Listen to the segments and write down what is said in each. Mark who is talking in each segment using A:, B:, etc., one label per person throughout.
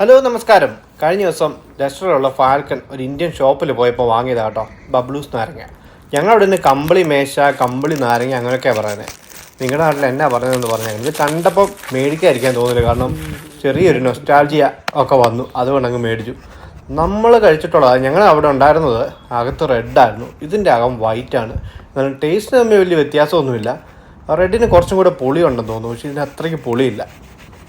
A: Hello നമസ്കാരം. കഴിഞ്ഞ ദിവസം ലെസ്റ്ററിലുള്ള ഫാൽക്കൺ ഒരു ഇന്ത്യൻ ഷോപ്പിൽ പോയപ്പോൾ വാങ്ങിയതാ കേട്ടോ ബബ്ലൂസ് നാരങ്ങ. ഞങ്ങളവിടെ നിന്ന് കമ്പിളി മേശ കമ്പിളി നാരങ്ങ അങ്ങനെയൊക്കെയാണ് പറയുന്നത് നിങ്ങളുടെ നാട്ടിൽ എന്നാ പറഞ്ഞതെന്ന് പറഞ്ഞാൽ ഇത് കണ്ടപ്പോൾ മേടിക്കാതിരിക്കാൻ തോന്നില്ല. കാരണം ചെറിയൊരു നൊസ്റ്റാൾജിയ ഒക്കെ വന്നു. അതുകൊണ്ട് അങ്ങ് മേടിച്ചു. നമ്മൾ കഴിച്ചിട്ടുള്ളത് ഞങ്ങൾ അവിടെ ഉണ്ടായിരുന്നത് അകത്ത് റെഡായിരുന്നു ഇതിന്റെ അകം വൈറ്റാണ് എന്നാലും ടേസ്റ്റ് തമ്മിൽ വലിയ വ്യത്യാസമൊന്നുമില്ല. റെഡിന് കുറച്ചും കൂടെ പുളിയുണ്ടെന്ന് തോന്നുന്നു. പക്ഷേ ഇതിന് അത്രയ്ക്ക് പുളിയില്ല.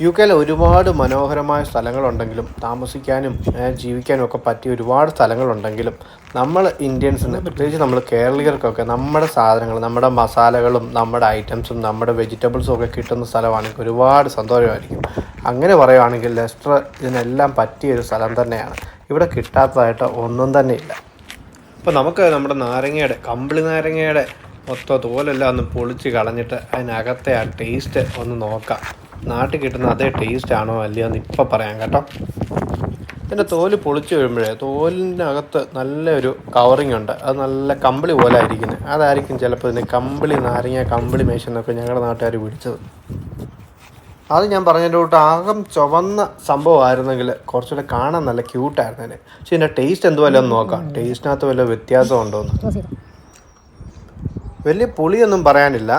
A: യു കെയിൽ ഒരുപാട് മനോഹരമായ സ്ഥലങ്ങളുണ്ടെങ്കിലും താമസിക്കാനും ജീവിക്കാനും ഒക്കെ പറ്റിയ ഒരുപാട് സ്ഥലങ്ങളുണ്ടെങ്കിലും നമ്മൾ ഇന്ത്യൻസിന് പ്രത്യേകിച്ച് നമ്മൾ കേരളീയർക്കൊക്കെ നമ്മുടെ സാധനങ്ങൾ നമ്മുടെ മസാലകളും നമ്മുടെ ഐറ്റംസും നമ്മുടെ വെജിറ്റബിൾസും ഒക്കെ കിട്ടുന്ന സ്ഥലമാണെങ്കിൽ ഒരുപാട് സന്തോഷമായിരിക്കും. അങ്ങനെ പറയുകയാണെങ്കിൽ ലെസ്റ്റർ ഇതിനെല്ലാം പറ്റിയ ഒരു സ്ഥലം തന്നെയാണ്. ഇവിടെ കിട്ടാത്തതായിട്ട് ഒന്നും തന്നെ ഇല്ല. അപ്പോൾ നമുക്ക് നമ്മുടെ നാരങ്ങയുടെ കമ്പിളി നാരങ്ങയുടെ മൊത്തം തോലെല്ലാം ഒന്ന് പൊളിച്ച് കളഞ്ഞിട്ട് അതിനകത്തെ ആ ടേസ്റ്റ് ഒന്ന് നോക്കാം. നാട്ടിൽ കിട്ടുന്ന അതേ ടേസ്റ്റ് ആണോ അല്ലയോ എന്ന് ഇപ്പം പറയാം കേട്ടോ. ഇതിന്റെ തോൽ പൊളിച്ച് വരുമ്പോഴേ തോലിനകത്ത് നല്ലൊരു കവറിങ് ഉണ്ട്. അത് നല്ല കമ്പിളി പോലെ ആയിരിക്കുന്നത് അതായിരിക്കും ചിലപ്പോൾ ഇതിന് കമ്പിളി നാരങ്ങ കമ്പിളി മേശ എന്നൊക്കെ ഞങ്ങളുടെ നാട്ടുകാർ പിടിച്ചത് അത് ഞാൻ പറഞ്ഞതിന്റെ കൂട്ട് ആകം ചുവന്ന സംഭവമായിരുന്നെങ്കിൽ കുറച്ചുകൂടെ കാണാൻ നല്ല ക്യൂട്ടായിരുന്നു അതിന് പക്ഷെ ഇതിന്റെ ടേസ്റ്റ് എന്തുവല്ലോ ഒന്ന് നോക്കാം. ടേസ്റ്റിനകത്ത് വല്ല വ്യത്യാസം ഉണ്ടോയെന്ന് വലിയ പുളിയൊന്നും പറയാനില്ല.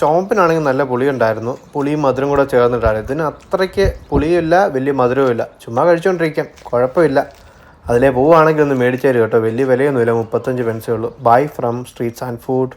A: ചുവപ്പിനാണെങ്കിൽ നല്ല പുളി ഉണ്ടായിരുന്നു പുളിയും മധുരം കൂടെ ചേർന്നിട്ടാണ്. ഇതിന് അത്രയ്ക്ക് പുളിയില്ല വലിയ മധുരവും ഇല്ല ചുമ്മാ കഴിച്ചുകൊണ്ടിരിക്കാം കുഴപ്പമില്ല. അതിലെ പോവുകയാണെങ്കിൽ ഒന്ന് മേടിച്ചേരും കേട്ടോ. വലിയ വിലയൊന്നുമില്ല. മുപ്പത്തഞ്ച് പെൻസേ ഉള്ളൂ. By from streets and food